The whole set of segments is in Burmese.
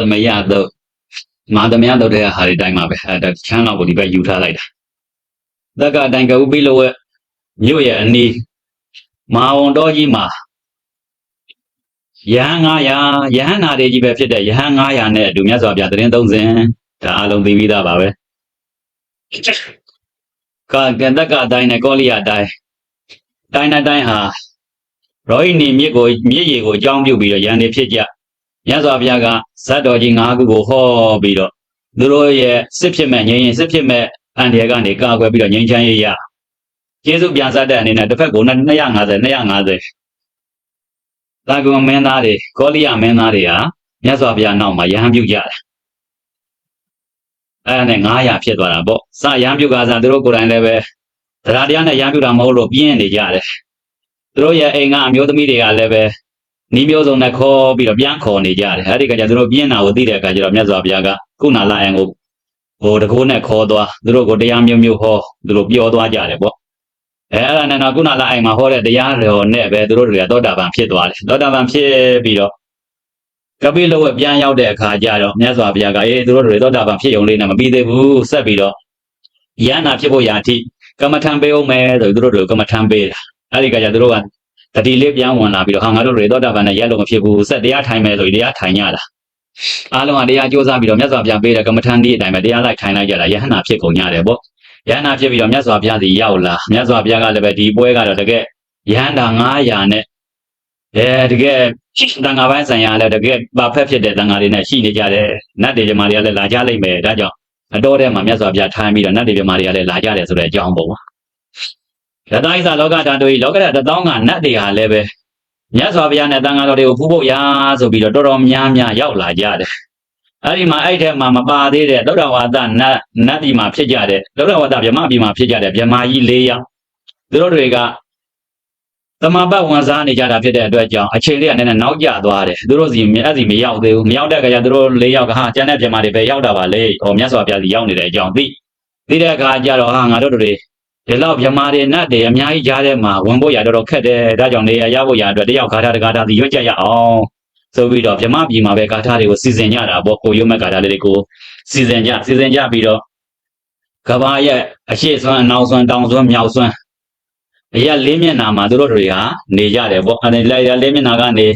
သမယတော့မဟာသမယတော့တဲ့ဟာဒီတိုင်းမှာပဲအဲဒါချမ်းတော့ကိုဒီဘက်ယူထားလိုက်တာတက္ကအတိုင်းကဥပိလောဝက်မြို့ရဲ့အနီးမဟာဝန်တော်ကြီးမှာယဟန်900ယဟန်နာတွေကြီးပဲဖြစ်တဲ့ယဟန်900နဲ့အတူမြတ်စွာဘုရားသတင်းသုံးစဉ်ဒါအလုံးသိပြီးသားပါပဲကကတက္ကအတိုင်းနဲ့ကောလိယအတိုင်းတိုင်းနဲ့တိုင်းဟာရောဟိနီမြစ်ကိုမြစ်ရည်ကိုအကြောင်းပြုပြီးတော့ယန္တိဖြစ်ကြ မြတ်စွာဘုရားကဇတ်တော်ကြီး၅ခုကိုဟောပြီးတော့သူတို့ရဲ့စစ်ဖြစ်မဲ့ငြိမ်းရင်စစ်ဖြစ်မဲ့အန္တရာယ်ကနေကာကွယ်ပြီးတော့ငြိမ်းချမ်းရေးရကျေးဇူးပြန်စားတဲ့အနေနဲ့တစ်ဖက်ကို250 250သာဂုံမင်းသားတွေကောလိယမင်းသားတွေဟာမြတ်စွာဘုရားနောက်မှာယဟန်ပြုကြတယ်အဲ့ဒါနဲ့900ဖြစ်သွားတာပေါ့စယဟန်ပြုကစားသူတို့ကိုယ်တိုင်လည်းပဲတရားတရားနဲ့ယဟန်ပြုတာမဟုတ်လို့ပြင်းနေကြတယ်သူတို့ရဲ့အိမ်ကအမျိုးသမီးတွေကလည်းပဲ နီးမျိုးစုံနဲ့ခေါ်ပြီးတော့ပြန်ခေါ်နေကြတယ်အဲ့ဒီကကြသူတို့ပြင်းတာကိုသိတဲ့အခါကျတော့မြတ်စွာဘုရားကကုဏလာအံကိုဟိုတကိုးနဲ့ခေါ်သွားသူတို့ကိုတရားမျိုးမျိုးဟောသူတို့ပြောသွားကြတယ်ပေါ့အဲအဲ့ဒါနဲ့တော့ကုဏလာအိမ်မှာဟောတဲ့တရားတော်နဲ့ပဲသူတို့တွေကသောတာပန်ဖြစ်သွားတယ်သောတာပန်ဖြစ်ပြီးတော့ကပိလဝက်ပြန်ရောက်တဲ့အခါကျတော့မြတ်စွာဘုရားကအေးသူတို့တွေသောတာပန်ဖြစ်ုံလေးနဲ့မပြီးသေးဘူးဆက်ပြီးတော့ယန္နာဖြစ်ဖို့ရာအထိကမ္မထံပေးအောင်မယ်ဆိုသူတို့တွေကမ္မထံပေးတာအဲ့ဒီကကြသူတို့က တတိလေးပြန်ဝင်လာပြီးတော့ဟာငါတို့တွေသောတာပန်နဲ့ရက်လို့မဖြစ်ဘူးဆက်တရားထိုင်မယ်ဆိုရင်တရားထိုင်ကြတာအားလုံးကတရားကြိုးစားပြီးတော့မြတ်စွာဘုရားပေးတဲ့ကမ္မထံဒီအတိုင်းပဲတရားလိုက်ထိုင်လိုက်ကြတာယဟနာဖြစ်ကုန်ကြတယ်ပေါ့ယဟနာဖြစ်ပြီးတော့မြတ်စွာဘုရားစီရောက်လာမြတ်စွာဘုရားကလည်းပဲဒီပွဲကတော့တကယ်ယဟန္တာ900နဲ့အဲတကယ်တန်ဃာပိုင်းဆိုင်ရာလည်းတကယ်ပါဖက်ဖြစ်တဲ့တန်ဃာတွေနဲ့ရှိနေကြတယ်နတ်တွေဂျမာတွေကလည်းလာကြလိမ့်မယ်ဒါကြောင့်အတော်ထဲမှာမြတ်စွာဘုရားထိုင်ပြီးတော့နတ်တွေဂျမာတွေကလည်းလာကြတယ်ဆိုတဲ့အကြောင်းပေါ့ ရတ္တိသလောကဓာတုဤလောကရတသောင်းကနတ်တွေဟာလည်းပဲမြတ်စွာဘုရားနဲ့တန်ဃာတော်တွေကိုဖူးဖို့ရာဆိုပြီးတော့တော်တော်များများရောက်လာကြတယ်အဲ့ဒီမှာအဲ့ထဲမှာမပါသေးတဲ့သုဒ္ဓဝါဒနတ်နတ်ပြည်မှာဖြစ်ကြတဲ့သုဒ္ဓဝါဒဗြဟ္မပြည်မှာဖြစ်ကြတဲ့ဗြဟ္မာကြီး၄ယောက်သူတို့တွေကတမပတ်ဝန်စားနေကြတာဖြစ်တဲ့အတွက်ကြောင့်အချိန်လေးကနည်းနည်းနောက်ကျသွားတယ်သူတို့စီအဲ့စီမရောက်သေးဘူးမရောက်တဲ့အခါကျသူတို့၄ယောက်ကဟာကျန်တဲ့ဗြဟ္မာတွေပဲရောက်တာပါလေဟောမြတ်စွာဘုရားစီရောက်နေတဲ့အကြောင်းသိသိတဲ့အခါကျတော့ဟာငါတို့တွေ ဒီလောက်ဗြဟ္မာတွေနတ်တွေအများကြီးကြားထဲမှာဝင်ဖို့ရတော်တော်ခက်တယ်ဒါကြောင့်နေရာရဖို့ရအတွက်တယောက်ခါတာတကားတာစီရွတ်ကြရအောင်ဆိုပြီးတော့ဗြဟ္မပြည်မှာပဲဂါထာတွေကိုစီစဉ်ကြတာပေါ့ကိုရုံးမဲ့ဂါထာလေးတွေကိုစီစဉ်ကြစီစဉ်ကြပြီးတော့ကဘာရဲ့အရှိဆွမ်းအနောက်ဆွမ်းတောင်ဆွမ်းမြောက်ဆွမ်းအရာလေးမျက်နာမှာသူတို့တွေဟာနေကြတယ်ပေါ့အဲဒီလိုက်ရလေးမျက်နာကနေ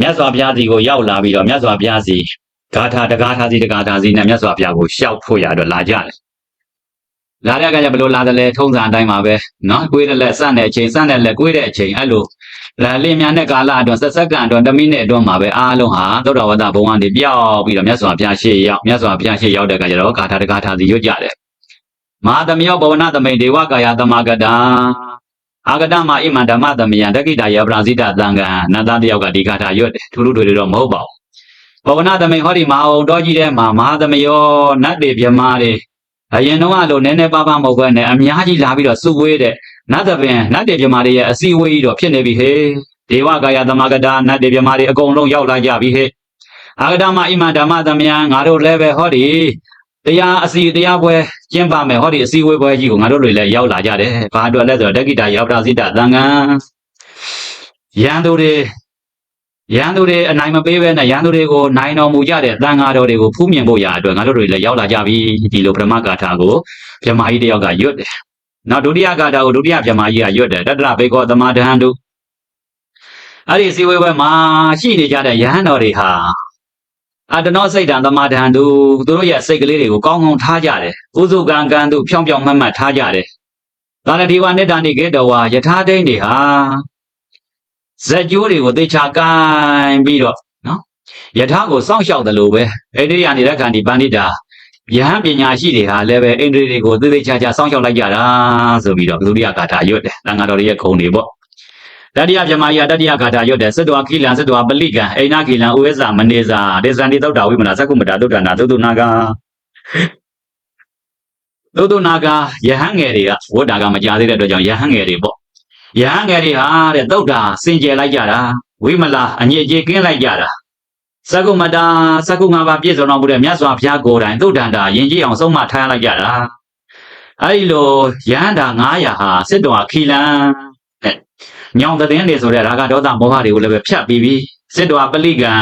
မြတ်စွာဘုရားစီကိုရောက်လာပြီးတော့မြတ်စွာဘုရားစီဂါထာတဂါထာစီတဂါထာစီနဲ့မြတ်စွာဘုရားကိုရှောက်ဖို့ရတော့လာကြတယ် လာတဲ့အခါကျဘယ်လိုလာတယ်လဲထုံးစံအတိုင်းပါပဲနော်ကိုွေးတဲ့လက်စတဲ့အချိန်စတဲ့လက်ကိုွေးတဲ့အချိန်အဲ့လိုလာလင်းမြန်တဲ့ကာလအတွင်းဆက်စက္ကန့်အတွင်းတစ်မိနစ်အတွင်းမှာပဲအားလုံးဟာသုဒ္ဓဝါဒဘုံကနေပြောက်ပြီးတော့မြတ်စွာဘုရားရှေ့ရောက်မြတ်စွာဘုရားရှေ့ရောက်တဲ့အခါကျတော့ဂါထာတဂါထာစီရွတ်ကြတယ်မဟာသမယောဘဝနသမိန်ဒေဝကာယသမဂတာအာဂတမဣမံဓမ္မသမယံတက္ကိတာယပရာဇိတသံဃာနတ်သားတယောက်ကဒီဂါထာရွတ်တယ်ထူးထူးတွေတော့မဟုတ်ပါဘူးဘဝနသမိန်ဟောဒီမဟာဝုံတော်ကြီးထဲမှာမဟာသမယောနတ်တွေမြမာတွေ အရင်တော့အလိုနည်းနည်းပါးပါးမဟုတ်ဘဲနဲ့အများကြီးလာပြီးတော့စုဝေးတဲ့နတ်သပင်နတ်တေပြမာတွေရဲ့အစည်းအဝေးကြီးတော့ဖြစ်နေပြီဟေးဒေဝကာယသမဂတာနတ်တေပြမာတွေအကုန်လုံးရောက်လာကြပြီဟေးအာဂတမဣမဓမ္မသမယံငါတို့လည်းပဲဟောဒီတရားအစီတရားပွဲကျင်းပမယ်ဟောဒီအစည်းအဝေးပွဲကြီးကိုငါတို့တွေလည်းရောက်လာကြတယ်ဘာအတွက်လဲဆိုတော့တက္ကိတာယောပရာဇိတသံဃာယန္တုတွေ ရန်သူတွေအနိုင်မပေးဘဲနဲ့ရန်သူတွေကိုနိုင်တော်မူကြတဲ့တန်ဃာတော်တွေကိုဖူးမြင်ဖို့ရာအတွက်ငါတို့တွေလည်းရောက်လာကြပြီဒီလိုပရမဂါထာကိုဗြဟ္မာကြီးတယောက်ကရွတ်တယ်။နောက်ဒုတိယဂါထာကိုဒုတိယဗြဟ္မာကြီးကရွတ်တယ်တတရဘေကောသမာဒဟန်တုအဲ့ဒီစီဝေဘက်မှာရှိနေကြတဲ့ယဟန်တော်တွေဟာအတနောစိတ်တံသမာဒဟန်တုသူတို့ရဲ့စိတ်ကလေးတွေကိုကောင်းကောင်းထားကြတယ်။ဥစုကံကံတုဖြောင်းဖြောင်းမှတ်မှတ်ထားကြတယ်။သာရတိဝနိတ္တနိကေတဝါယထာဒိဋ္ဌိဟာ ဇက်ကျိုးတွေကိုသေချာကိုင်းပြီးတော့နော်ယထာကိုစောင့်ရှောက်တယ်လို့ပဲအိန္ဒိယနေတဲ့ခန္ဒီပန္နိတာယဟန်ပညာရှိတွေဟာလည်းပဲအိန္ဒိတွေကိုသေသေးချာချာစောင့်ရှောက်လိုက်ကြတာဆိုပြီးတော့ဘုဒ္ဓဂါထာရွတ်တယ်တန်ဃာတော်တွေရဲ့ခုံတွေပေါ့တတိယဗြဟ္မာယတတိယဂါထာရွတ်တယ်သတ္တဝခိလံသတ္တဝပလိကံအိနာခိလံဥဝေဇမနေဇာဒေဇန္တိသုတ်တာဝိမနာသက္ကုမတာသုတ်တနာသုတ္တနာကသုတ္တနာကယဟန်ငယ်တွေကဝတ္တာကမကြသေးတဲ့အတွက်ကြောင့်ယဟန်ငယ်တွေပေါ့ ယဟန်ငယ်တွေဟာတဲ့သုတ်တာစင်ကြယ်လိုက်ကြတာဝိမလာအညစ်အကြေးကင်းလိုက်ကြတာသကုမတာသကုငါးပါးပြည့်စုံတော်မူတဲ့မြတ်စွာဘုရားကိုယ်တိုင်သုတ်တန်တာယဉ်ကျေးအောင်ဆုံးမထားလိုက်ကြတာအဲဒီလိုယဟန်တာ900ဟာစစ်တော်ခီလန်ညောင်တဲ့င်းတွေဆိုတဲ့ရာဂဒေါသမောဟတွေကိုလည်းပဲဖြတ်ပြီးပြီစစ်တော်ပလိကံ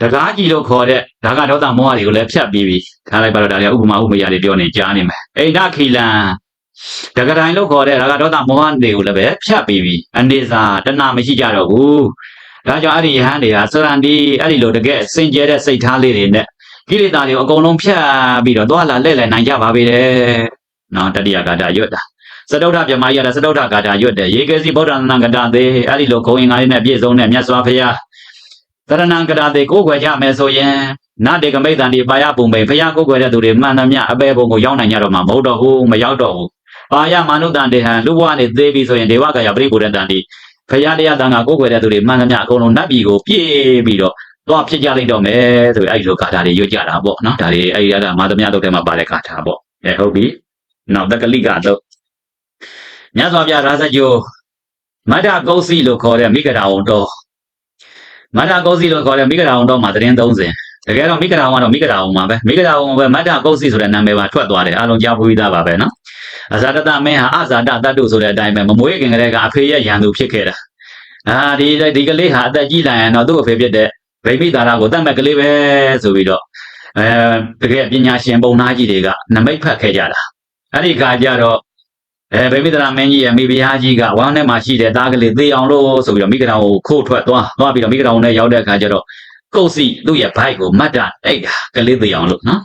တကားကြီးလို့ခေါ်တဲ့ဒါကဒေါသမောဟတွေကိုလည်းဖြတ်ပြီးပြီထားလိုက်ပါတော့ဒါလည်းဥပမာဥပမာတွေပြောနေကြားနေမယ်အိန္ဒခီလံ တကတိုင်းလို့ခေါ်တဲ့ဒါကဒေါသမောဟတွေကိုလည်းပဲဖြတ်ပြီးပြီအနေစာတဏမရှိကြတော့ဘူးဒါကြောင့်အဲ့ဒီယဟန်တွေကစရန္ဒီအဲ့ဒီလိုတကယ်စင်ကြဲတဲ့စိတ်ထားလေးတွေနဲ့ကိလေသာတွေကိုအကုန်လုံးဖြတ်ပြီးတော့သွားလာလှည့်လည်နိုင်ကြပါပြီတဲ့နော်တတိယဂါထာရွတ်တာစတုထပြမကြီးရတာစတုထဂါထာရွတ်တယ်ရေကေစီဗုဒ္ဓနာဂတာသေးအဲ့ဒီလိုဂုံရင်ငါလေးနဲ့ပြည့်စုံတဲ့မြတ်စွာဘုရားသရဏံဂတာသေးကိုယ်ွယ်ကြမယ်ဆိုရင်နတေကမိတ်တန်ဒီပါယပုံပိဘုရားကိုယ်ွယ်တဲ့သူတွေမှန်သမျှအပေဘုံကိုရောက်နိုင်ကြတော့မှာမဟုတ်တော့ဘူးမရောက်တော့ဘူး ပါယမာနုတန်တေဟံလူဘဝနေသေးပြီဆိုရင်ဒေဝကယပရိပုရတန်ဒီဘုရားတရားတန်ကကိုယ်ွယ်တဲ့သူတွေမှန်သမျှအကုန်လုံးနတ်ပြည်ကိုပြေးပြီးတော့တော့ဖြစ်ကြလိုက်တော့မယ်ဆိုပြီးအဲ့ဒီလိုဂါထာတွေရွတ်ကြတာပေါ့နော်ဒါတွေအဲ့ဒီကမာသမယတုတ်ထဲမှာပါတဲ့ဂါထာပေါ့အဲဟုတ်ပြီနောက်တက္ကလိကတော့မြတ်စွာဘုရားရာဇဂိုမတ္တကုတ်စီလို့ခေါ်တဲ့မိဂရာဝံတော်မတ္တကုတ်စီလို့ခေါ်တဲ့မိဂရာဝံတော်မှာသတင်း30တကယ်တော့မိဂရာဝံကတော့မိဂရာဝံမှာပဲမိဂရာဝံပဲမတ္တကုတ်စီဆိုတဲ့နာမည်ပါထွက်သွားတယ်အားလုံးကြားဖူးပြီးသားပါပဲနော် အဇာတတမင်းဟာအဇာတတတ္တုဆိုတဲ့အတိုင်းပဲမမွေးခင်ကလေးကအဖေရဲ့ရန်သူဖြစ်ခဲ့တာအာဒီဒီကလေးဟာအသက်ကြီးလာရင်တော့သူ့အဖေဖြစ်တဲ့ဗိမိတာရကိုတတ်မဲ့ကလေးပဲဆိုပြီးတော့အဲတကယ်ပညာရှင်ပုံနာကြီးတွေကနမိတ်ဖတ်ခဲ့ကြတာအဲ့ဒီခါကျတော့အဲဗိမိတာရမင်းကြီးရဲ့မိဖုရားကြီးကဝမ်းထဲမှာရှိတဲ့သားကလေးသေအောင်လို့ဆိုပြီးတော့မိဂရာကိုခိုးထွက်သွားသွားပြီးတော့မိဂရာကိုနဲ့ရောက်တဲ့အခါကျတော့ကုတ်စီသူ့ရဲ့ဘိုက်ကိုမတ်တာအိတ်တာကလေးသေအောင်လို့နော်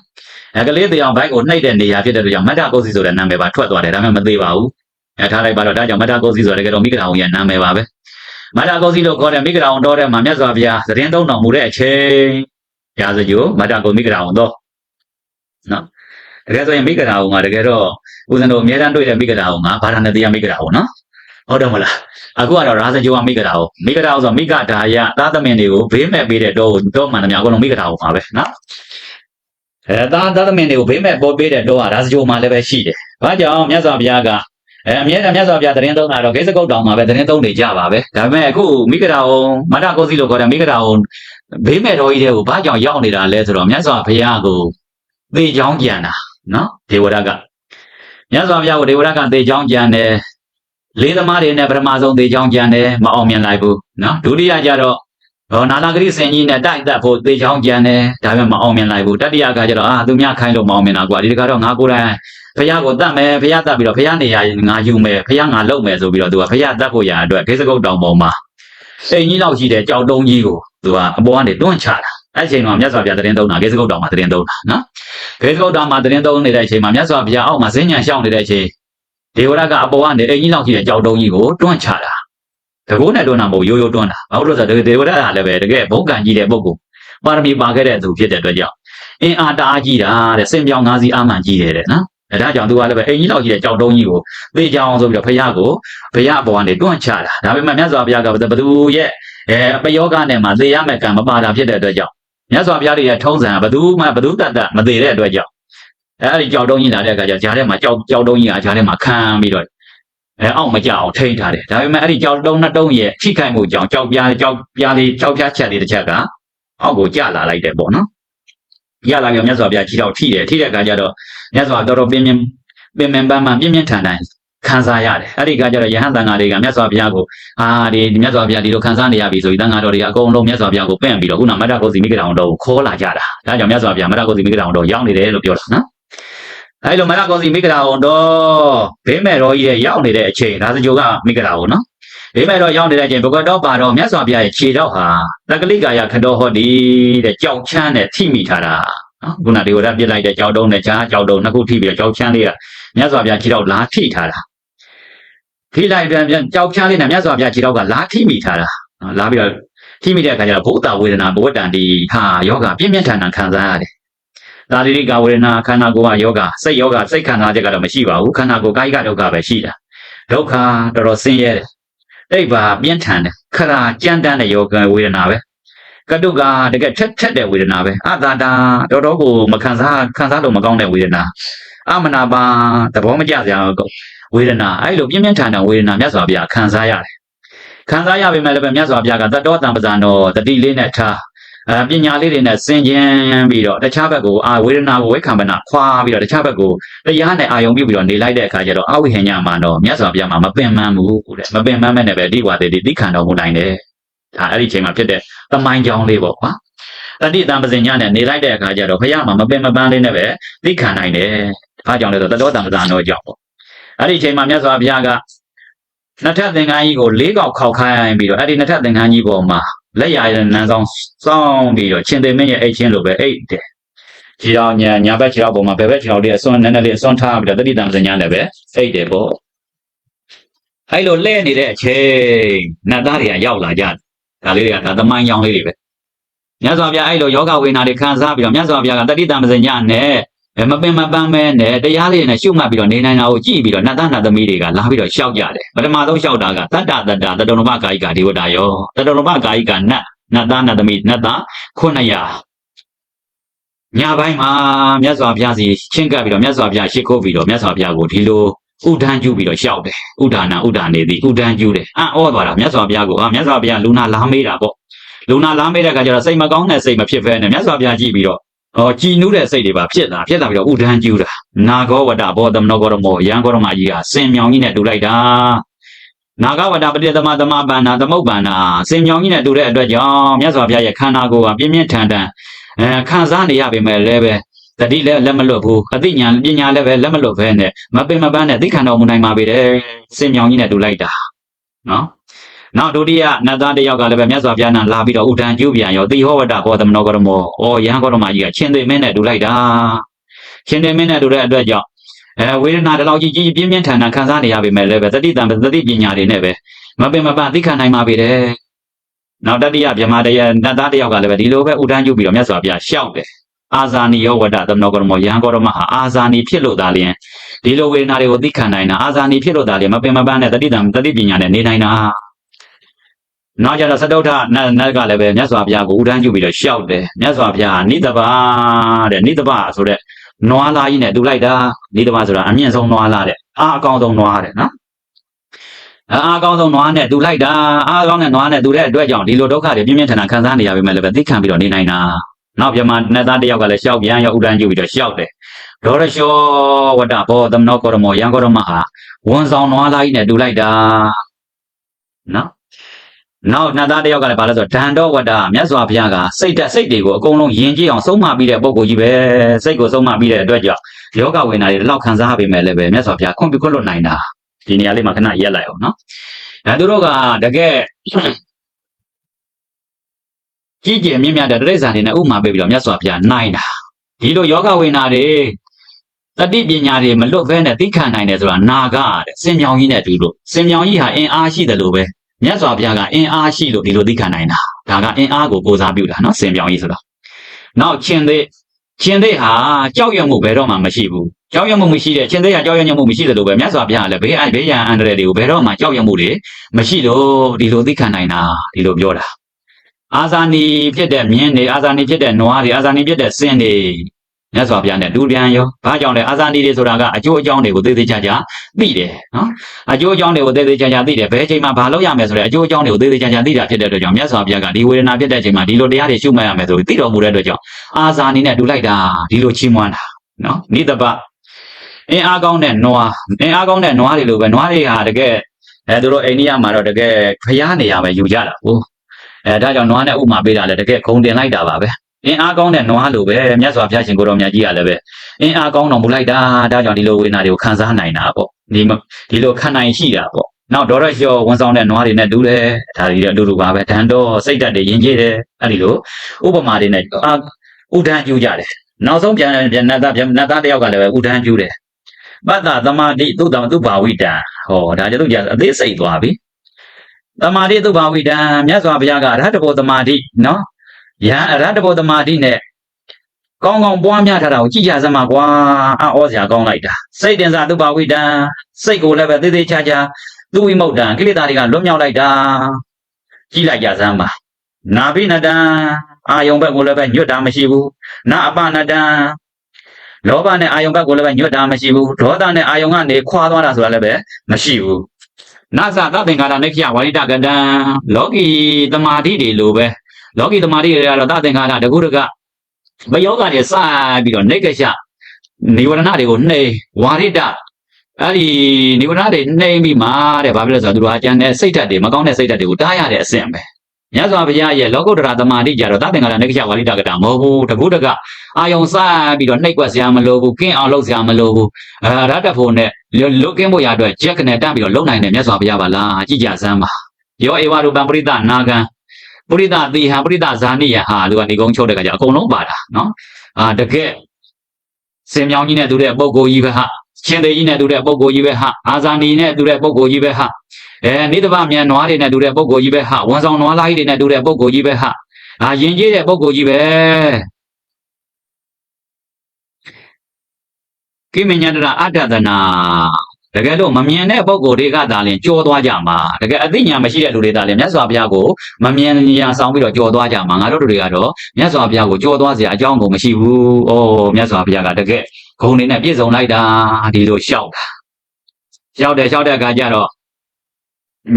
အဲကလေးသေအောင်ဘိုက်ကိုနှိပ်တဲ့နေရာဖြစ်တဲ့အတွက်ကြောင့်မတ်တာကုတ်စီဆိုတဲ့နာမည်ပါထွက်သွားတယ်ဒါပေမဲ့မသေးပါဘူးအဲထားလိုက်ပါတော့ဒါကြောင့်မတ်တာကုတ်စီဆိုတဲ့ကတော့မိဂရာကိုရဲ့နာမည်ပါပဲမတ္တကုစီလို့ခေါ်တဲ့မိဂရာဝန်တော်တဲ့မှာမြတ်စွာဘုရားသတင်းသုံးတော်မူတဲ့အချိန်ရာဇဂိုမတ္တကုမိဂရာဝန်တော်နော်တကယ်ဆိုရင်မိဂရာဝန်ကတကယ်တော့ဦးဇင်းတို့အများတန်းတွေ့တဲ့မိဂရာဝန်ကဗာရာဏသီယမိဂရာဝန်နော်ဟုတ်တယ်မလားအခုကတော့ရာဇဂိုကမိဂရာဝန်မိဂရာဝန်ဆိုမိဂဒါယသာသမင်တွေကိုဘေးမဲ့ပေးတဲ့တော့တော့မှန်တယ်များအကုန်လုံးမိဂရာဝန်ပါပဲနော် အဲသာသာသမင်တွေကိုဘေးမဲ့ပေါ်ပေးတဲ့တော့ရာဇဂိုမှာလည်းပဲရှိတယ်။ဘာကြောင့်မြတ်စွာဘုရားကအဲအမြဲတမ်းမြတ်စွာဘုရားသတင်းသုံးတာတော့ဂိစကုတ်တောင်မှာပဲသတင်းသုံးနေကြပါပဲဒါပေမဲ့အခုမိဂရာဝန်မတကုစီလို့ခေါ်တဲ့မိဂရာဝန်ဘေးမဲ့တော်ကြီးတွေကိုဘာကြောင့်ရောက်နေတာလဲဆိုတော့မြတ်စွာဘုရားကိုသေချောင်းကြံတာနော်ဒေဝရကမြတ်စွာဘုရားကိုဒေဝရကသေချောင်းကြံတယ်လေးသမားတွေနဲ့ပထမဆုံးသေချောင်းကြံတယ်မအောင်မြင်လိုက်ဘူးနော်ဒုတိယကျတော့ ဟောနာလာဂရိစင်ကြီးနဲ့တိုက်တက်ဖို့သေချောင်းကြံတယ်ဒါပေမဲ့မအောင်မြင်လိုက်ဘူးတတိယကကျတော့အာသူများခိုင်းလို့မအောင်မြင်တာကွာဒီတခါတော့ငါကိုယ်တိုင်ဖះကိုတတ်မယ်ဖះတတ်ပြီးတော့ဖះနေရာငါယူမယ်ဖះငါလုံမယ်ဆိုပြီးတော့သူကဖះတတ်ဖို့ရအတွက်ဂိစကုတ်တောင်ပေါ်မှာအိမ်ကြီးလောက်ရှိတဲ့ကြောက်တုံးကြီးကိုသူကအပေါ်ကနေတွန့်ချတာအဲ့ချိန်မှာမြတ်စွာဘုရားတရင်သုံးတာဂိစကုတ်တောင်မှာတရင်သုံးတာနော်ဂိစကုတ်တောင်မှာတရင်သုံးနေတဲ့အချိန်မှာမြတ်စွာဘုရားအောက်မှာဇင်းညံရှောင်းနေတဲ့အချိန်ဒေဝရကအပေါ်ကနေအိမ်ကြီးလောက်ရှိတဲ့ကြောက်တုံးကြီးကိုတွန့်ချတာ တကိုးနဲ့တွန်းတာမဟုတ်ရိုးရိုးတွန်းတာဘာလို့လဲဆိုတော့ဒေဝရကလည်းပဲတကယ်ဘုံကံကြီးတဲ့ပုဂ္ဂိုလ်ပါရမီပါခဲ့တဲ့သူဖြစ်တဲ့အတွက်ကြောင့်အင်းအားတအားကြီးတာတဲ့စင်ပြောင်ငါးစီးအာမှန်ကြီးတယ်တဲ့နော်အဲဒါကြောင့်သူကလည်းပဲအိမ်ကြီးလောက်ကြီးတဲ့ကြောက်တုံးကြီးကိုသိကြအောင်ဆိုပြီးတော့ဖះကိုဖះအပေါ်ကနေတွန့်ချတာဒါပေမဲ့မြတ်စွာဘုရားကဘသူရဲ့အဲပယောဂနဲ့မှသိရမယ်ကံမပါတာဖြစ်တဲ့အတွက်ကြောင့်မြတ်စွာဘုရားရဲ့ထုံးစံဘသူမှဘသူတတ်တတ်မသိတဲ့အတွက်ကြောင့်အဲဒီကြောက်တုံးကြီးလာတဲ့အခါကျဂျားထဲမှာကြောက်ကြောက်တုံးကြီးကဂျားထဲမှာခံပြီးတော့ အဲအောက်မကြအောင်ထိန်းထားတယ်ဒါပေမဲ့အဲ့ဒီကြောက်တုံးနှစ်တုံးရဲ့ထိခိုက်မှုကြောင့်ကြောက်ပြားကြောက်ပြားလေးကြောက်ပြားချက်လေးတစ်ချက်ကအောက်ကိုကျလာလိုက်တယ်ပေါ့နော်ရလာကြောင့်မြတ်စွာဘုရားခြေထောက်ထိတယ်ထိတဲ့အခါကျတော့မြတ်စွာတော်တော်ပြင်းပြင်းပင်ပင်ပန်းပန်းပြင်းပြင်းထန်ထန်ခံစားရတယ်အဲ့ဒီကကျတော့ယဟန်တန်ဃာတွေကမြတ်စွာဘုရားကိုအာဒီမြတ်စွာဘုရားဒီလိုခံစားနေရပြီဆိုပြီးတန်ဃာတော်တွေအကုန်လုံးမြတ်စွာဘုရားကိုပင့်ပြီးတော့ခုနမတ္တကုစီမိဂရာဝန်တော်ကိုခေါ်လာကြတာဒါကြောင့်မြတ်စွာဘုရားမတ္တကုစီမိဂရာဝန်တော်ရောက်နေတယ်လို့ပြောတာနော် အဲ့လိုမတ္တကုစီမိဂရာဝန်တော်ဘေးမဲ့တော်ကြီးရဲ့ရောက်နေတဲ့အချိန်ဒါစကြိုကမိဂရာဝန်နော်ဘေးမဲ့တော်ရောက်နေတဲ့အချိန်ဘဂဝတော်ပါတော်မြတ်စွာဘုရားရဲ့ခြေတော့ဟာတက္ကလိကာယခတော်ဟောဒီတဲ့ကြောက်ချမ်းနဲ့ထိမိထားတာနော်ခုနဒီဝရပြစ်လိုက်တဲ့ကြောက်တုံးနဲ့ကြားကြောက်တုံးနှစ်ခုထိပြီးတော့ကြောက်ချမ်းလေးကမြတ်စွာဘုရားခြေတော့လာထိထားတာထိလိုက်ပြန်ပြန်ကြောက်ချမ်းလေးနဲ့မြတ်စွာဘုရားခြေတော့ကလာထိမိထားတာနော်လာပြီးတော့ထိမိတဲ့အခါကျတော့ဘုဒ္ဓဝေဒနာဘဝတ္တန်ဒီဟာယောဂပြင်းပြင်းထန်ထန်ခံစားရတယ် သာရိရိကဝေဒနာခန္ဓာကိုယ်ကယောဂစိတ်ယောဂစိတ်ခံစားချက်ကတော့မရှိပါဘူးခန္ဓာကိုယ်ကာယကဒုက္ခပဲရှိတာဒုက္ခတော်တော်ဆင်းရဲတယ်အိပ်ပါပြင်းထန်တယ်ခရာကြမ်းတမ်းတဲ့ယောဂဝေဒနာပဲကတုကတကယ်ထက်ထက်တဲ့ဝေဒနာပဲအသာတာတော်တော်ကိုမခံစားခံစားလို့မကောင်းတဲ့ဝေဒနာအမနာပါသဘောမကျစရာဝေဒနာအဲ့လိုပြင်းပြင်းထန်ထန်ဝေဒနာမြတ်စွာဘုရားခံစားရတယ်ခံစားရပေမဲ့လည်းမြတ်စွာဘုရားကတတောတံပဇံတော်တတိလေးနဲ့ထားအ ပညာလေးတွေနဲ့ဆင်ခြင်ပြီးတော့တခြားဘက်ကိုအာဝေဒနာကိုဝိခံပနာခွာပြီးတော့တခြားဘက်ကိုတရားနဲ့အာယုံပြုပြီးတော့နေလိုက်တဲ့အခါကျတော့အဝိဟင်ညမှာတော့မြတ်စွာဘုရားမှာမပင်ပန်းဘူးတဲ့မပင်ပန်းမဲ့နဲ့ပဲဒီဝါသေးတိတိခံတော်မူနိုင်တယ်ဒါအဲ့ဒီချိန်မှာဖြစ်တဲ့သမိုင်းကြောင်းလေးပေါ့ကွာတတိတံပဇင်ညနဲ့နေလိုက်တဲ့အခါကျတော့ဖះမှာမပင်မပန်းလေးနဲ့ပဲသိခံနိုင်တယ်။ဘာကြောင့်လဲဆိုတော့တတော်တံပဇာနောကြောင့်ပေါ့။အဲ့ဒီအချိန်မှာမြတ်စွာဘုရားကနှစ်ထပ်သင်္ကန်းကြီးကိုလေးကောက်ခောက်ခိုင်းပြီးတော့အဲ့ဒီနှစ်ထပ်သင်္ကန်းကြီးပေါ်မှာ လက်ရရတဲ့နန်းဆောင်စောင်းပြီးတော့ရှင်သေမင်းရဲ့အိတ်ချင်းလိုပဲအိတ်တယ်။ခြေတော်ညာညာဘက်ခြေတော်ပေါ်မှာဘယ်ဘက်ခြေတော်လေးအစွန်းနည်းနည်းလေးအစွန်းထားပြီးတော့တတိတံပဇင်ညလည်းပဲအိတ်တယ်ပေါ့။အဲ့လိုလဲနေတဲ့အချိန်နတ်သားတွေကရောက်လာကြတယ်။ဒါလေးတွေကဒါသမိုင်းကြောင်းလေးတွေပဲ။မြတ်စွာဘုရားအဲ့လိုယောဂဝေဒနာတွေခံစားပြီးတော့မြတ်စွာဘုရားကတတိတံပဇင်ညနဲ့အဲ မပင်မပန်းမဲနဲ့တရားလေးနဲ့ရှုမှတ်ပြီးတော့နေနိုင်တာကိုကြည့်ပြီးတော့နတ်သားနတ်သမီးတွေကလာပြီးတော့ရှောက်ကြတယ်ပထမဆုံးရှောက်တာကတတ္တတတ္တတတုံလဘကာယိကဒေဝတာယောတတုံလဘကာယိကနတ်နတ်သားနတ်သမီးနတ်သား900ညပိုင်းမှာမြတ်စွာဘုရားစီချင်းကပ်ပြီးတော့မြတ်စွာဘုရားရှ िख ုတ်ပြီးတော့မြတ်စွာဘုရားကိုဒီလိုဥဒန်းကျူးပြီးတော့ရှောက်တယ်ဥဒါနာဥဒါနေသည်ဥဒန်းကျူးတယ်အံ့ဩသွားတာမြတ်စွာဘုရားကိုဟာမြတ်စွာဘုရားလူနာလာမေးတာပေါ့လူနာလာမေးတဲ့အခါကျတော့စိတ်မကောင်းတဲ့စိတ်မဖြစ်ဖဲနဲ့မြတ်စွာဘုရားကြည့်ပြီးတော့ ဟောကြည်နူးတဲ့စိတ်တွေပါဖြစ်လာဖြစ်လာပြီးတော့ဥဒန်းကျူးတာနာဂောဝတ္တဘောသမနောဂောရမောယံဂောရမကြီးဟာစင်မြောင်ကြီးနဲ့တူလိုက်တာနာဂဝတ္တပတိသမသမပန္နာသမုပ္ပန္နာစင်မြောင်ကြီးနဲ့တူတဲ့အတွက်ကြောင့်မြတ်စွာဘုရားရဲ့ခန္ဓာကိုယ်ဟာပြင်းပြင်းထန်ထန်အဲခံစားနေရပေမဲ့လည်းပဲတတိလည်းလက်မလွတ်ဘူးအသိဉာဏ်ပညာလည်းပဲလက်မလွတ်ဘဲနဲ့မပင်မပန်းနဲ့သိခံတော်မူနိုင်ပါပေတယ်စင်မြောင်ကြီးနဲ့တူလိုက်တာနော် နောက်ဒုတိယနတ်သားတစ်ယောက်ကလည်းပဲမြတ်စွာဘုရားနာလာပြီးတော့ဥဒံကျူးပြန်ရောတိဟောဝတ္တဘောသမနောကရမောဩယဟန်ကောရမကြီးကချင်းသိမင်းနဲ့တူလိုက်တာချင်းသိမင်းနဲ့တူတဲ့အတွက်ကြောင့်အဲဝေဒနာတစ်လောက်ကြီးကြီးပြင်းပြင်းထန်ထန်ခံစားနေရပေမဲ့လည်းပဲတတိတံတတိပညာတွေနဲ့ပဲမပင်မပန်းသိခံနိုင်ပါပေတယ်နောက်တတိယဗြဟ္မာတရားနတ်သားတစ်ယောက်ကလည်းပဲဒီလိုပဲဥဒံကျူးပြီးတော့မြတ်စွာဘုရားရှောက်တယ်အာဇာနီယောဝတ္တသမနောကရမောယဟန်ကောရမဟာအာဇာနီဖြစ်လို့သာလျင်ဒီလိုဝေဒနာတွေကိုသိခံနိုင်တာအာဇာနီဖြစ်လို့သာလျင်မပင်မပန်းနဲ့တတိတံတတိပညာနဲ့နေနိုင်တာ နောက်ကြတော့သတုထနတ်နတ်ကလည်းပဲမြတ်စွာဘုရားကိုဥဒန်းကျူပြီးတော့ရှောက်တယ်မြတ်စွာဘုရားနိတပါတဲ့နိတပါဆိုတဲ့နွားသားကြီးနဲ့တူလိုက်တာနိတပါဆိုတာအမြင့်ဆုံးနွားလားတဲ့အားအကောင်းဆုံးနွားတဲ့နော်အားအကောင်းဆုံးနွားနဲ့တူလိုက်တာအားအကောင်းတဲ့နွားနဲ့တူတဲ့အတွက်ကြောင့်ဒီလိုဒုက္ခတွေပြင်းပြင်းထန်ထန်ခံစားနေရပေမဲ့လည်းပဲသိခံပြီးတော့နေနိုင်တာနောက်ပြမနတ်သားတစ်ယောက်ကလည်းရှောက်ပြန်ရောက်ဥဒန်းကျူပြီးတော့ရှောက်တယ်ဒေါရရှောဝတ္တဘောသမနောကောရမောယံကောရမဟာဝန်ဆောင်နွားသားကြီးနဲ့တူလိုက်တာနော် နောက်နတ်သားတယောက်ကလည်းဘာလဲဆိုတော့ဒန္တောဝတ္တမြတ်စွာဘုရားကစိတ်တက်စိတ်တွေကိုအကုန်လုံးယဉ်ကျေးအောင်ဆုံးမပြီးတဲ့ပုံကိုကြီးပဲစိတ်ကိုဆုံးမပြီးတဲ့အတွက်ကြောင့်ယောဂဝေနာတွေလောက်ခံစားပေးမယ်လည်းပဲမြတ်စွာဘုရားခွင့်ပြုခွင့်လွတ်နိုင်တာဒီနေရာလေးမှာခဏရက်လိုက်အောင်နော်အဲသူတို့ကတကယ်ကြီးကျယ်မြင့်မြတ်တဲ့တိရစ္ဆာန်တွေနဲ့ဥမာပေးပြီးတော့မြတ်စွာဘုရားနိုင်တာဒီလိုယောဂဝေနာတွေတတိပညာတွေမလွတ်ဘဲနဲ့သိခံနိုင်တယ်ဆိုတာနာဂတဲ့စင်မြောင်ကြီးနဲ့တူလို့စင်မြောင်ကြီးဟာအင်အားရှိတယ်လို့ပဲ မြတ်စွာဘုရားကအင်အားရှိလို့ဒီလိုသိခံနိုင်တာဒါကအင်အားကိုကိုးစားပြုတာနော်စင်ပြောင်းကြီးဆိုတော့နောက်ချင်းသေးချင်းသေးဟာကြောက်ရွံ့မှုဘယ်တော့မှမရှိဘူးကြောက်ရွံ့မှုမရှိတဲ့ချင်းသေးဟာကြောက်ရွံ့မှုမရှိတယ်လို့ပဲမြတ်စွာဘုရားကလည်းဘေးအိုက်ဘေးရန်အန္တရာယ်တွေကိုဘယ်တော့မှကြောက်ရွံ့မှုတွေမရှိလို့ဒီလိုသိခံနိုင်တာဒီလိုပြောတာအာဇာနီဖြစ်တဲ့မြင်းတွေအာဇာနီဖြစ်တဲ့နွားတွေအာဇာနီဖြစ်တဲ့စင်းတွေ မြတ်စွာဘုရားနဲ့တူပြန်ရောဘာကြောင့်လဲအာဇာနီတွေဆိုတာကအကျိုးအကြောင်းတွေကိုသိသိချာချာသိတယ်နော်အကျိုးအကြောင်းတွေကိုသိသိချာချာသိတယ်ဘယ်အချိန်မှာဘာလုပ်ရမယ်ဆိုတဲ့အကျိုးအကြောင်းတွေကိုသိသိချာချာသိတာဖြစ်တဲ့အတွက်ကြောင့်မြတ်စွာဘုရားကဒီဝေဒနာဖြစ်တဲ့အချိန်မှာဒီလိုတရားတွေရှုမှတ်ရမယ်ဆိုပြီးသိတော်မူတဲ့အတွက်ကြောင့်အာဇာနီနဲ့တူလိုက်တာဒီလိုချီးမွမ်းတာနော်နိတပအင်းအားကောင်းတဲ့နွားအင်းအားကောင်းတဲ့နွားတွေလိုပဲနွားတွေဟာတကယ်အဲသူတို့အိန္ဒိယမှာတော့တကယ်ဖျားနေရမယ်ယူကြတာဟုတ်အဲဒါကြောင့်နွားနဲ့ဥမာပေးတာလည်းတကယ်ဂုံတင်လိုက်တာပါပဲ အင်းအားကောင်းတဲ့နွားလိုပဲမြတ်စွာဘုရားရှင်ကိုတော်မြတ်ကြီးကလည်းပဲအင်းအားကောင်းတော်မူလိုက်တာဒါကြောင့်ဒီလိုဝေဒနာတွေကိုခံစားနိုင်တာပေါ့ဒီဒီလိုခံနိုင်ရှိတာပေါ့နောက်ဒေါရကျော်ဝန်ဆောင်တဲ့နွားတွေနဲ့တူတယ်ဒါတွေအတူတူပါပဲဒန်တော့စိတ်ဓာတ်တွေယဉ်ကျေးတယ်အဲ့ဒီလိုဥပမာတွေနဲ့အာဥဒန်းကျူးကြတယ်နောက်ဆုံးပြန်ပြန်နတ်သားနတ်သားတယောက်ကလည်းပဲဥဒန်းကျူးတယ်ပတ္တသမာတိသုတ္တသုဘာဝိတံဟောဒါကျတော့အသေးစိတ်သွားပြီသမာဓိသုဘာဝိတံမြတ်စွာဘုရားကရဟတဘောသမာဓိနော် ယဟန်အရဟတဘောသမာဓိနဲ့ကောင်းကောင်းပွားများထားတာကိုကြည်ကြစမ်းကွာအောဩစရာကောင်းလိုက်တာစိတ်တင်စားသုဘာဝိတံစိတ်ကိုလည်းပဲသေးသေးချာချာသူဝိမုတ်တံကိလေသာတွေကလွတ်မြောက်လိုက်တာကြည်လိုက်ကြစမ်းပါနာဘိနတံအာယုံဘက်ကိုလည်းပဲညွတ်တာမရှိဘူးနာအပနတံလောဘနဲ့အာယုံဘက်ကိုလည်းပဲညွတ်တာမရှိဘူးဒေါသနဲ့အာယုံကနေခွာသွားတာဆိုတာလည်းပဲမရှိဘူးနာသသသင်္ကာရနိခယဝါရိတကတံလောကီတမာတိတွေလိုပဲ လောကီတမာတိတွေကတော့သသင်္ကာရတကုရကဘယောဂတွေစပြီးတော့နေကရှနိဝရဏတွေကိုနှိမ်ဝါရိတအဲ့ဒီနိဝရဏတွေနှိမ်ပြီးမှတဲ့ဘာဖြစ်လဲဆိုတော့သူတို့အကျန်တဲ့စိတ်ဓာတ်တွေမကောင်းတဲ့စိတ်ဓာတ်တွေကိုတားရတဲ့အဆင့်ပဲမြတ်စွာဘုရားရဲ့လောကုတ္တရာတမာတိကြတော့သဗ္ဗင်္ဂလာနေကချဝါလိတကတာမဟုတ်ဘူးတကုတကအာယုံစားပြီးတော့နှိပ်ကွက်စရာမလိုဘူးကင်းအောင်လုပ်စရာမလိုဘူးအာရတဖို့နဲ့လွတ်ကင်းဖို့ရအတွက်ဂျက်ကနေတန့်ပြီးတော့လုံနိုင်တဲ့မြတ်စွာဘုရားပါလားကြည်ကြစမ်းပါယောဧဝရူပံပရိသနာဂံ ပရိသတိဟံပရိသဇာနိယဟာလူကနေကုန်းချုပ်တဲ့ကကြအကုန်လုံးပါတာနော်အာတကယ်စင်မြောင်ကြီးနဲ့တူတဲ့ပုဂ္ဂိုလ်ကြီးပဲဟာရှင်သေးကြီးနဲ့တူတဲ့ပုဂ္ဂိုလ်ကြီးပဲဟာအာဇာနီနဲ့တူတဲ့ပုဂ္ဂိုလ်ကြီးပဲဟာအဲနိဒဗမြန်နွားတွေနဲ့တူတဲ့ပုဂ္ဂိုလ်ကြီးပဲဟာဝန်ဆောင်နွားလားကြီးတွေနဲ့တူတဲ့ပုဂ္ဂိုလ်ကြီးပဲဟာအာယဉ်ကျေးတဲ့ပုဂ္ဂိုလ်ကြီးပဲကိမညတရာအတ္တဒနာ တကယ်လို့မမြင်တဲ့ပုဂ္ဂိုလ်တွေကသာလျှင်ကြောသွားကြမှာတကယ်အသိဉာဏ်မရှိတဲ့လူတွေသာလျှင်မြတ်စွာဘုရားကိုမမြင်ဉာဏ်ဆောင်ပြီးတော့ကြောသွားကြမှာငါတို့တွေကတော့မြတ်စွာဘုရားကိုကြောသွားစရာအကြောင်းကိုမရှိဘူး။အိုးမြတ်စွာဘုရားကတကယ်ဂုံနေနဲ့ပြည့်စုံလိုက်တာဒီလိုရှောက်တာရှောက်တယ်ရှောက်တဲ့အခါကျတော့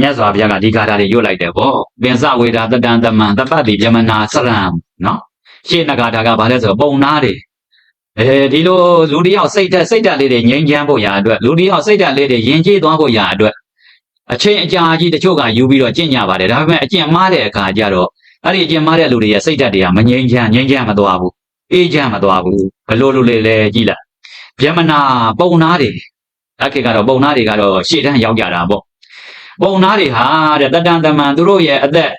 မြတ်စွာဘုရားကဒီကာတာတွေရွတ်လိုက်တယ်ပေါ့ပင်စဝေဒတတံတမံတပ္ပတိပြမနာစရံနော်ရှေ့နဂါတာကဘာလဲဆိုတော့ပုံနာတွေ အဲဒီလိုလူတစ်ယောက်စိတ်တက်စိတ်တက်လေးတွေငြိမ်းချမ်းဖို့ရာအတွက်လူတစ်ယောက်စိတ်တက်လေးတွေယဉ်ကျေးသွားဖို့ရာအတွက်အချိန်အကြာကြီးတချို့ကယူပြီးတော့ကျင့်ကြပါတယ်ဒါပေမဲ့အကျင့်မားတဲ့အခါကျတော့အဲ့ဒီအကျင့်မားတဲ့လူတွေရဲ့စိတ်တက်တွေကမငြိမ်းချမ်းငြိမ်းချမ်းမသွားဘူးအေးချမ်းမသွားဘူးဘလို့လူလေးလဲကြည်လားဗျမနာပုံနာတွေအခေကတော့ပုံနာတွေကတော့ရှေ့တန်းရောက်ကြတာပေါ့ပုံနာတွေဟာတဲ့တတန်တမန်သူတို့ရဲ့အသက်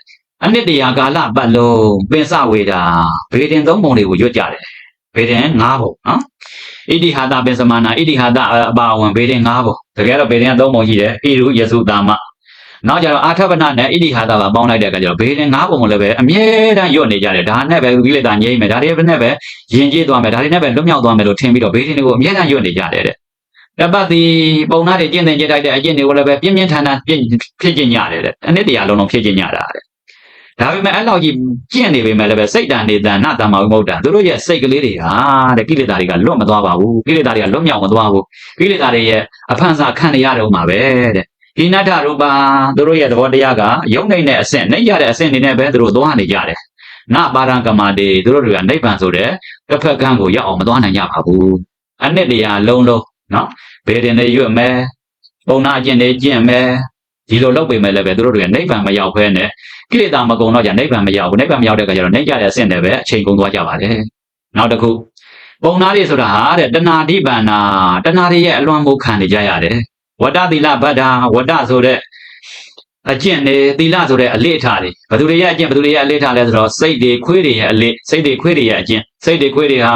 အနှစ်တရာကာလပတ်လုံးပင်စဝေတာဘေဒင်သုံးပုံတွေကိုရွတ်ကြတယ် ဘေဒင်၅ပုံနော်ဣတိဟာတပင်စမနာဣတိဟာတအပါဝင်ဘေဒင်၅ပုံတကယ်တော့ဘေဒင်က၃ပုံရှိတယ်ဣရုယစုတာမနောက်ကြတော့အာထပနနဲ့ဣတိဟာတကပေါင်းလိုက်တဲ့အခါကျတော့ဘေဒင်၅ပုံကိုလည်းပဲအမြဲတမ်းရွတ်နေကြတယ်ဒါနဲ့ပဲကိလေသာငြိမ့်မယ်ဒါတွေနဲ့ပဲယဉ်ကျေးသွားမယ်ဒါတွေနဲ့ပဲလွတ်မြောက်သွားမယ်လို့ထင်ပြီးတော့ဘေဒင်တွေကိုအမြဲတမ်းရွတ်နေကြတယ်တဲ့တပတ်ဒီပုံနာတွေကျင့်တဲ့ကြိုက်တဲ့အကျင့်တွေကိုလည်းပဲပြင်းပြင်းထန်ထန်ပြင်းဖြစ်ကျင်ကြတယ်တဲ့အနှစ်တရာလုံးလုံးဖြစ်ကျင်ကြတာတဲ့ ဒါပေမဲ့အဲ့လောက်ကြီးကျင့်နေပေမဲ့လည်းပဲစိတ်တန်နေတန်နတမဝိမုဒ္ဒသူတို့ရဲ့စိတ်ကလေးတွေဟာတဲ့ကိလေသာတွေကလွတ်မသွားပါဘူးကိလေသာတွေကလွတ်မြောက်မသွားဘူးကိလေသာတွေရဲ့အဖန်ဆာခံရတော့မှာပဲတဲ့ဟိနတ္ထရူပါသူတို့ရဲ့သဘောတရားကယုံနေတဲ့အဆင့်နှိမ့်ရတဲ့အဆင့်နေနဲ့ပဲသူတို့သွားနေကြတယ်နပါရံကမာတေသူတို့တွေကနိဗ္ဗာန်ဆိုတဲ့တစ်ဖက်ကန်းကိုရောက်အောင်မသွားနိုင်ကြပါဘူးအနှစ်တရာလုံးလုံးနော်ဘယ်တင်နေရွတ်မယ်ပုံနာကျင့်နေကျင့်မယ် ဒီလိုလုပ်ပေမဲ့လည်းပဲသူတို့တွေကနိဗ္ဗာန်မရောက်ဘဲနဲ့ကိလေသာမကုံတော့じゃနိဗ္ဗာန်မရောက်ဘူးနိဗ္ဗာန်မရောက်တဲ့အခါကျတော့နှိမ့်ကြတဲ့အဆင့်တွေပဲအချိန်ကုန်သွားကြပါတယ်နောက်တစ်ခုပုံနာတွေဆိုတာဟာတဲ့တဏှာတိပန္နာတဏှာတွေရဲ့အလွန်မိုးခံနေကြရတယ်ဝတ္တသီလဗဒ္ဓဝတ္တဆိုတဲ့အကျင့်တွေသီလဆိုတဲ့အလေးအထားတွေဘယ်သူတွေရဲ့အကျင့်ဘယ်သူတွေရဲ့အလေးအထားလဲဆိုတော့စိတ်တွေခွေးတွေရဲ့အလေးစိတ်တွေခွေးတွေရဲ့အကျင့် စိတ်တွေခွေးတွေဟာ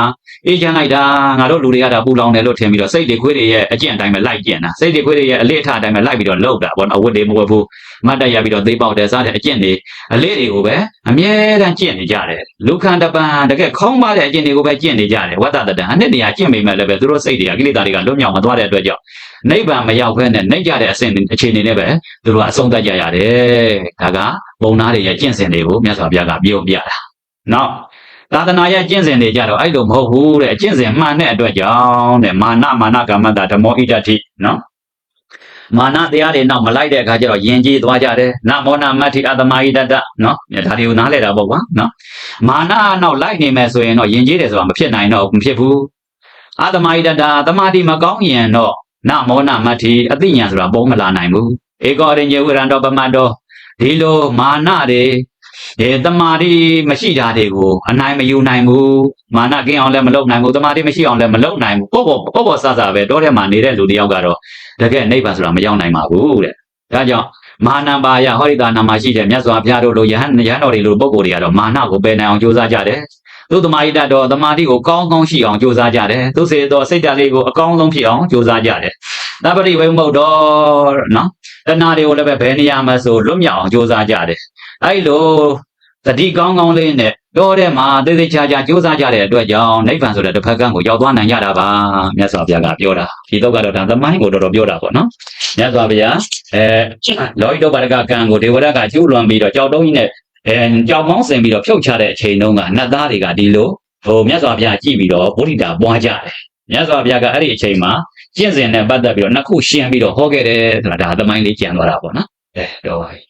အေးချမ်းလိုက်တာငါတို့လူတွေကဒါပူလောင်တယ်လို့ထင်ပြီးတော့စိတ်တွေခွေးတွေရဲ့အကျင့်အတိုင်းပဲလိုက်ကျင့်တာစိတ်တွေခွေးတွေရဲ့အလေးအထားအတိုင်းပဲလိုက်ပြီးတော့လှုပ်တာပေါ့နော်အဝတ်တွေမဝတ်ဘူးမတ်တက်ရပြီးတော့သိပေါက်တယ်စားတဲ့အကျင့်တွေအလေးတွေကိုပဲအမြဲတမ်းကျင့်နေကြတယ်လူခန္ဓပံတကယ်ခေါင်းပါတဲ့အကျင့်တွေကိုပဲကျင့်နေကြတယ်ဝတ္တတတံအနှစ်တရာကျင့်မိမဲ့လည်းပဲသူတို့စိတ်တွေကကိလေသာတွေကလွတ်မြောက်မသွားတဲ့အတွက်ကြောင့်နိဗ္ဗာန်မရောက်ဘဲနဲ့နှိမ့်ကြတဲ့အဆင့်အခြေအနေနဲ့ပဲသူတို့ကအဆုံးသတ်ကြရတယ်ဒါကပုံနာတွေရဲ့ကျင့်စဉ်တွေကိုမြတ်စွာဘုရားကပြောပြတာနောက် သာသနာရဲ့ကျင့်စဉ်တွေကြတော့အဲ့လိုမဟုတ်ဘူးတဲ့အကျင့်စဉ်မှန်တဲ့အတွက်ကြောင့်တဲ့မာနမာနကမ္မတဓမ္မောဣတ္တိနော်မာနတရားတွေနောက်မလိုက်တဲ့အခါကျတော့ယဉ်ကျေးသွားကြတယ်နမောနမတ္ထိအတမဟိတတနော်ဒါတွေကိုနားလဲတာပေါ့ကွာနော်မာနနောက်လိုက်နေမယ်ဆိုရင်တော့ယဉ်ကျေးတယ်ဆိုတာမဖြစ်နိုင်တော့မဖြစ်ဘူးအတမဟိတတတမာတိမကောင်းရင်တော့နမောနမတ္ထိအသိဉာဏ်ဆိုတာပုံမလာနိုင်ဘူးဧကောရိညေဝရံတော်ပမတ်တော်ဒီလိုမာနတွေ အဲတမာတိမရှိတာတွေကိုအနိုင်မယူနိုင်ဘူးမာနကင်းအောင်လည်းမလုပ်နိုင်ဘူးတမာတိမရှိအောင်လည်းမလုပ်နိုင်ဘူးပေါ့ပေါ့ပေါ့ပေါ့ဆဆပဲတောထဲမှာနေတဲ့လူတယောက်ကတော့တကယ်နိဗ္ဗာန်ဆိုတာမရောက်နိုင်ပါဘူးတဲ့ဒါကြောင့်မာနပါယဟောရိတာနာမှာရှိတဲ့မြတ်စွာဘုရားတို့လိုယဟန်ယဟန်တော်တွေလိုပုဂ္ဂိုလ်တွေကတော့မာနကိုပယ်နိုင်အောင်ကြိုးစားကြတယ်သူသမာဟိတတော်သမာဓိကိုကောင်းကောင်းရှိအောင်ကြိုးစားကြတယ်သူစေတော်စိတ်ဓာတ်လေးကိုအကောင်းဆုံးဖြစ်အောင်ကြိုးစားကြတယ်သဗ္ဗတိဝိမုတ်တော်နော် တဏှာတွေကိုလည်းပဲဘယ်နေရာမှာဆိုလွတ်မြောက်အောင်ကြိုးစားကြတယ်အဲ့လိုတတိကောင်းကောင်းလေးနဲ့တော်ထဲမှာသေသေးချာချာကြိုးစားကြတဲ့အတွက်ကြောင့်နိဗ္ဗာန်ဆိုတဲ့တစ်ဖက်ကံကိုရောက်သွားနိုင်ကြတာပါမြတ်စွာဘုရားကပြောတာဒီတော့ကတော့ဒါသမိုင်းကိုတော်တော်ပြောတာပေါ့နော်မြတ်စွာဘုရားအဲလောဟိတောပါရကကံကိုဒေဝရကကျူးလွန်ပြီးတော့ကြောက်တုံးကြီးနဲ့အဲကြောက်မောင်းစင်ပြီးတော့ဖြုတ်ချတဲ့အချိန်တုန်းကနတ်သားတွေကဒီလိုဟိုမြတ်စွာဘုရားကြည့်ပြီးတော့ဗုဒ္ဓတာပွားကြတယ်မြတ်စွာဘုရားကအဲ့ဒီအချိန်မှာ ကျင့်စဉ်နဲ့ပတ်သက်ပြီးတော့နှစ်ခုရှင်းပြီးတော့ဟောခဲ့တယ်ဆိုတာဒါသမိုင်းလေးကျန်သွားတာပေါ့နော်အဲတော့ပါပြီ